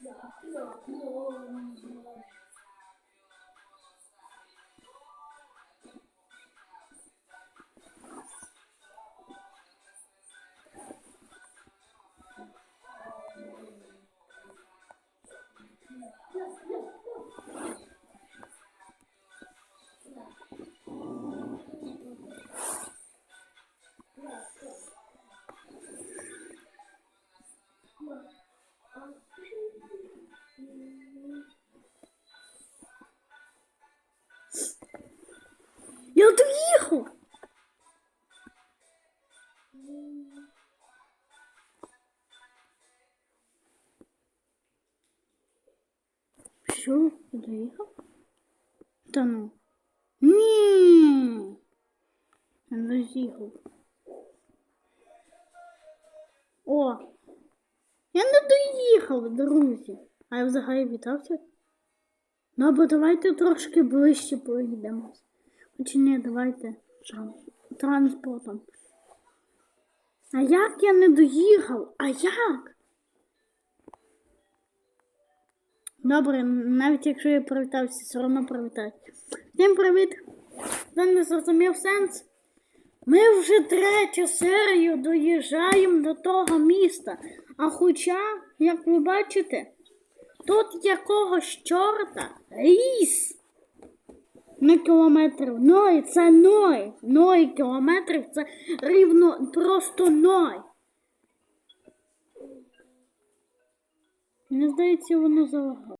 Yeah, yeah. Я доїхав. Що? Я доїхав? Та ну. Ні. Я доїхав. О! Я не доїхав, друзі. А я взагалі вітався. Ну або давайте трошки ближче поїдемо. Чи ні, давайте транспортом. А як я не доїхав? А як? Добре, навіть якщо я привітався, все одно привітаюся. Всім привіт! Хто не зрозумів сенс? Ми вже третю серію доїжджаємо до того міста. А хоча, як ви бачите, тут якогось чорта ліс. Не кілометрів. Ной, це ной. Ной кілометрів це рівно просто ной. Мені здається, воно залагало.